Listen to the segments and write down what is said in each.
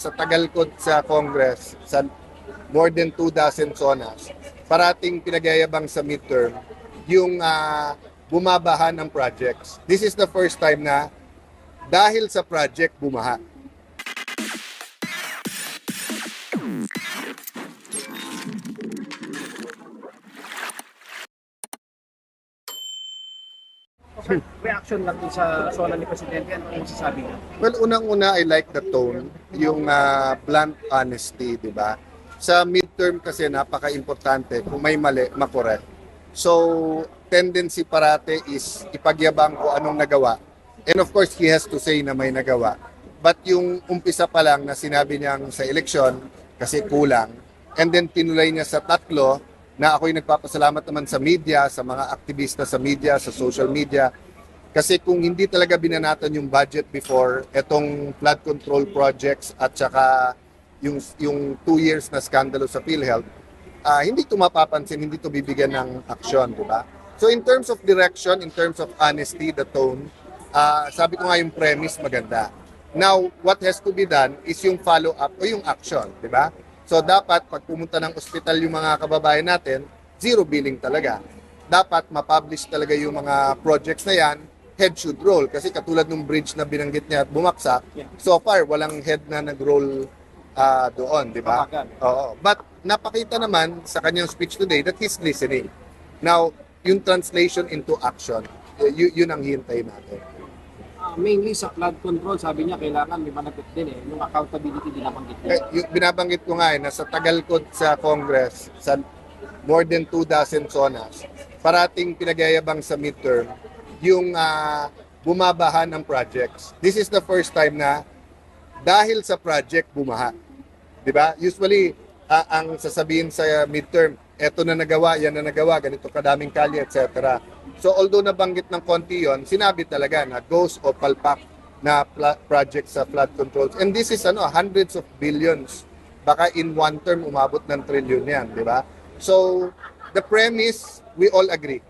Sa tagal ko sa Congress, sa more than two dozen zonas, parating pinagyayabang sa midterm yung ah, bumabaha ng projects. This is the first time na dahil sa project bumaha. Reaction lang dun sa zona ni Presidente. Ano ang masasabi niyo? Well, unang-una, I like the tone, yung ah, blunt honesty, di ba? Sa midterm kasi napaka-importante, kung may mali, makorek. So, tendency parate is ipagyabang ko anong nagawa. And of course, he has to say na may nagawa. But yung umpisa pa lang na sinabi niyang sa eleksyon, kasi kulang, and then tinuloy niya sa tatlo, na ako'y nagpapasalamat naman sa media, sa mga aktivista sa media, sa social media, kasi kung hindi talaga binanatan yung budget before, etong flood control projects at saka yung, yung two years na skandalo sa PhilHealth, ah, hindi ito mapapansin, hindi ito bibigyan ng aksyon, di ba? So in terms of direction, in terms of honesty, the tone, ah, sabi ko nga yung premise maganda. Now, what has to be done is yung follow-up o yung action, di ba? So dapat pag pumunta ng ospital yung mga kababayan natin, zero billing talaga. Dapat ma-publish talaga yung mga projects na yan, head should roll. Kasi katulad ng bridge na binanggit niya at bumaksak, so far walang head na nag-roll ah, doon, di ba? Oo. But napakita naman sa kanyang speech today that he's listening. Now, yung translation into action, y- yun ang hintay natin. Ah, mainly sa flood control, sabi niya kailangan may manapit din eh. Yung accountability din nabanggit niya. Eh, yung binabanggit ko nga eh, na sa tagal ko sa Congress, sa more than two dozen zonas, parating pinagyayabang sa midterm yung ah, bumabaha ng projects. This is the first time na dahil sa project bumaha. 'Di ba? Usually ah, ang sasabihin sa midterm, eto na nagawa, yan na nagawa, ganito kadaming kalye, etc. So although nabanggit ng konti yon, sinabi talaga na goes o palpak na project sa flood controls. And this is ano, hundreds of billions. Baka in one term umabot ng trillion yan, di ba? So the premise, we all agree.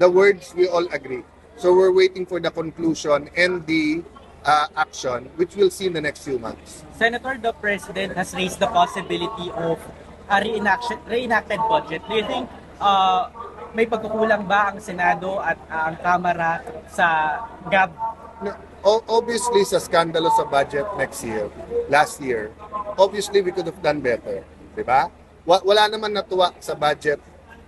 The words, we all agree. So we're waiting for the conclusion and the uh, action, which we'll see in the next few months. Senator, the President has raised the possibility of a reenaction, reenacted budget. Do you think uh, may pagkukulang ba ang Senado at uh, ang Kamara sa gap? O- obviously, sa skandalo sa budget next year, last year, obviously we could have done better. Di ba? Wa- wala naman natuwa sa budget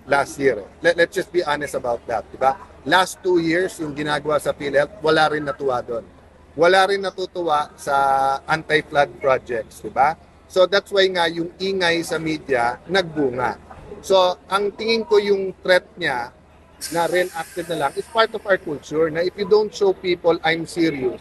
last year. Let, let's just be honest about that. Di ba? Last two years, yung ginagawa sa PhilHealth, wala rin natuwa doon. Wala rin natutuwa sa anti-flood projects. Di ba? So that's why nga yung ingay sa media nagbunga. So ang tingin ko yung threat niya na reenacted na lang is part of our culture na if you don't show people I'm serious,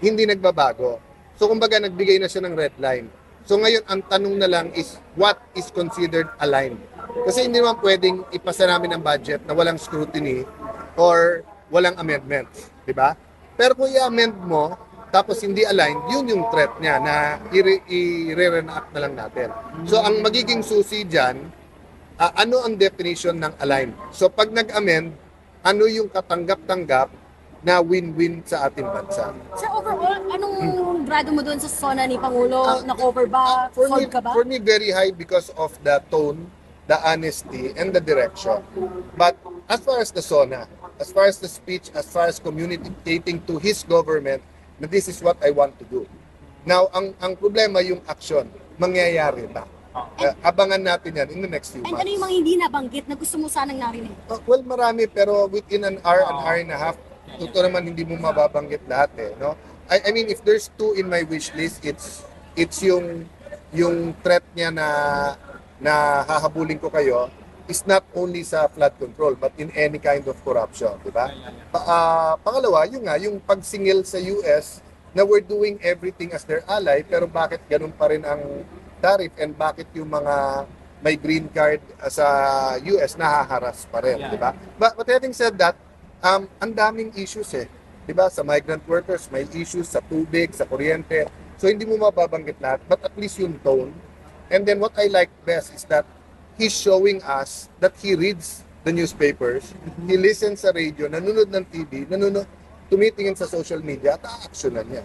hindi nagbabago. So kumbaga nagbigay na siya ng red line. So ngayon ang tanong na lang is what is considered aligned? Kasi hindi naman pwedeng ipasa namin ang budget na walang scrutiny or walang amendments, di ba? Pero kung i-amend mo, tapos hindi aligned, yun yung threat niya na i- i-re-reenact na lang natin. So ang magiging susi dyan, Ah, ano ang definition ng align? So pag nag-amend, ano yung katanggap-tanggap na win-win sa ating bansa? Sir, overall, anong grado mo doon sa zona ni Pangulo? Ah, Na-cover ba? for me, ka ba? for me, very high because of the tone, the honesty, and the direction. But as far as the SONA, as far as the speech, as far as communicating to his government na this is what I want to do. Now, ang ang problema yung action. Mangyayari ba? Uh, abangan natin yan in the next few And months. ano yung mga hindi nabanggit na gusto mo sanang narinig? Uh, well, marami pero within an hour, an hour and a half, totoo naman hindi mo mababanggit lahat eh, no? I, I mean, if there's two in my wish list, it's it's yung yung threat niya na na hahabulin ko kayo is not only sa flood control but in any kind of corruption, di ba? Pa, ah, pangalawa, yung nga, yung pagsingil sa US na we're doing everything as their ally pero bakit ganun pa rin ang tariff and bakit yung mga may green card uh, sa US nahaharas pa rin, di ba? But, but having said that, um, ang daming issues eh. Di ba? Sa migrant workers, may issues sa tubig, sa kuryente. So hindi mo mababanggit lahat, but at least yung tone. And then what I like best is that he's showing us that he reads the newspapers, he listens sa radio, nanonood ng TV, nanonood, tumitingin sa social media at a-actionan niya.